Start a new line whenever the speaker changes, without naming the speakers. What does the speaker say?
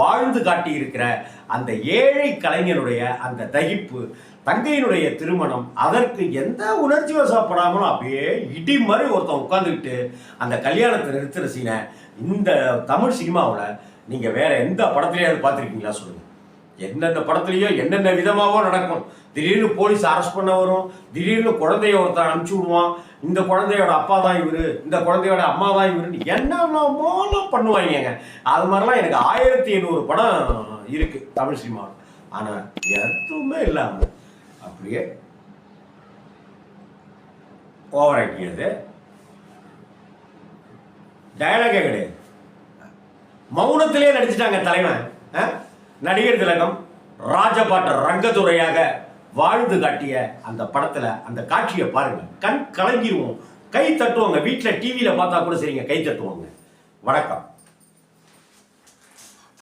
வாழ்ந்து காட்டி இருக்கிற அந்த ஏழை கலைஞனுடைய அந்த தகிப்பு தங்கையினுடைய திருமணம் அதற்கு எந்த உணர்ச்சி வசப்படாமலும் அப்படியே இடி மாதிரி ஒருத்தன் உட்காந்துக்கிட்டு அந்த கல்யாணத்தை நிறுத்துற சீனை இந்த தமிழ் சினிமாவில் நீங்கள் வேற எந்த படத்துலையாவது பார்த்துருக்கீங்களா சொல்லுங்கள் எந்தெந்த படத்துலையோ என்னென்ன விதமாகவோ நடக்கும். திடீர்னு போலீஸ் அரெஸ்ட் பண்ண வரும். திடீர்னு குழந்தைய ஒருத்தன் அனுப்பிச்சி விடுவான். இந்த குழந்தையோட அப்பா தான் இவர். இந்த குழந்தையோட அம்மா தான் இவருன்னு என்னென்னமோலாம் பண்ணுவாங்க அது மாதிரிலாம் எனக்கு ஆயிரத்தி எண்ணூறு படம் இருக்குது தமிழ் சினிமாவில். ஆனால் எதுவுமே இல்லாமல் அப்படியே ஓவர் ஆக்டிங் டயலாகே கிடையாது. மௌனத்திலே நடிச்சிட்டாங்க தலைவன். ஆ? நடிகர் திலகம் ராஜபாட்ட ரங்கதுரையாக வாழ்ந்து காட்டிய அந்த படத்துல அந்த காட்சியை பாருங்க. கண் கலங்கிடுவோம் கை தட்டுவாங்க. வீட்டில் டிவியில் பார்த்தா கூட சரிங்க கை தட்டுவாங்க. வணக்கம்.